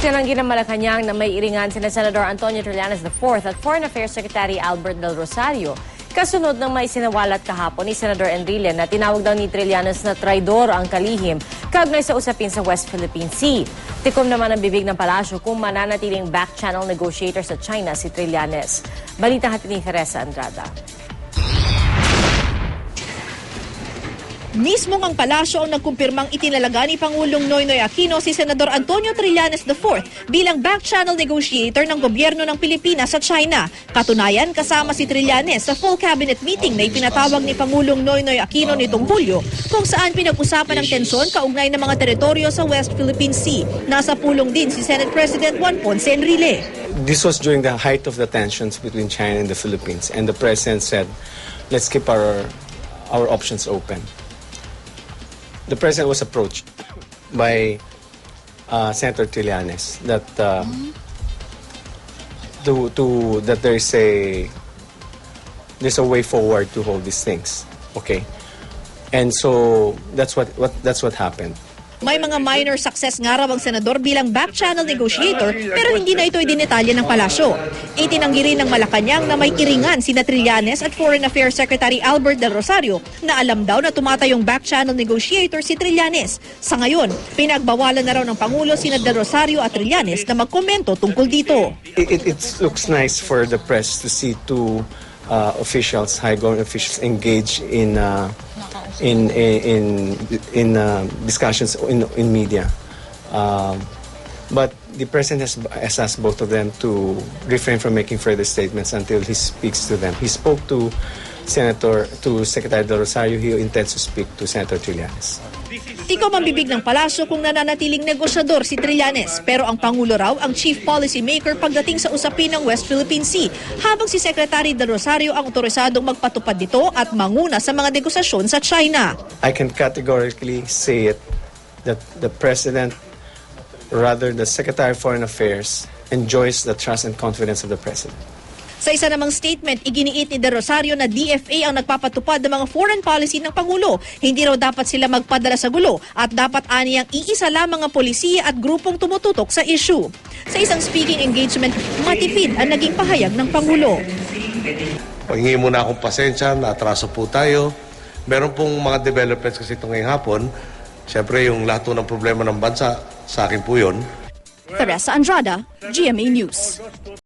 Itinanggi ng Malacanang na may iringan sina Senador Antonio Trillanes IV at Foreign Affairs Secretary Albert Del Rosario. Kasunod ng may sinawalat kahapon ni Senador Enrile na tinawag daw ni Trillanes na traidor ang kalihim kaugnay sa usapin sa West Philippine Sea. Tikom naman ang bibig ng palasyo kung mananatiling back-channel negotiator sa China si Trillanes. Balita hati ni Teresa Andrada. Mismong ang palasyo ang nagkumpirmang itinalaga ni Pangulong Noynoy Aquino si Senador Antonio Trillanes IV bilang back-channel negotiator ng gobyerno ng Pilipinas sa China. Katunayan, kasama si Trillanes sa full cabinet meeting na ipinatawag ni Pangulong Noynoy Aquino nitong Hulyo kung saan pinag-usapan ang tensyon kaugnay ng mga teritoryo sa West Philippine Sea. Nasa pulong din si Senate President Juan Ponce Enrile. This was during the height of the tensions between China and the Philippines, and the president said, "Let's keep our our options open." The president was approached by uh, Senator Trillanes that uh, to to that there is a there's a way forward to hold these things, okay, and so that's what what that's what happened. May mga minor success nga raw ang senador bilang back-channel negotiator pero hindi na ito idinetalya ng palasyo. Itinanggi rin ng Malacanang na may kiringan sina Trillanes at Foreign Affairs Secretary Albert Del Rosario na alam daw na tumatayong back-channel negotiator si Trillanes. Sa ngayon, pinagbawalan na raw ng Pangulo sina Del Rosario at Trillanes na magkomento tungkol dito. it, it, looks nice for the press to see two uh, officials, high government officials, engage in uh, in in in uh, discussions in in media. Um, but the president has, has asked both of them to refrain from making further statements until he speaks to them. He spoke to Senator to Secretary Del Rosario. He intends to speak to Senator Trillanes. Tikom ang bibig ng palasyo kung nananatiling negosyador si Trillanes pero ang Pangulo raw ang chief policy maker pagdating sa usapin ng West Philippine Sea habang si Secretary De Rosario ang otorisadong magpatupad nito at manguna sa mga negosasyon sa China. I can categorically say it that the president, rather the Secretary of Foreign Affairs, enjoys the trust and confidence of the president. Sa isa namang statement, iginiit ni De Rosario na DFA ang nagpapatupad ng mga foreign policy ng Pangulo. Hindi raw dapat sila magpadala sa gulo at dapat aniyang iisa lamang ang polisiya at grupong tumututok sa issue. Sa isang speaking engagement, matipid ang naging pahayag ng Pangulo. Pahingi muna akong pasensya, natraso po tayo. Meron pong mga developments kasi ito ngayong hapon. Siyempre, yung lahat ng problema ng bansa, sa akin po yun. Teresa Andrada, GMA News.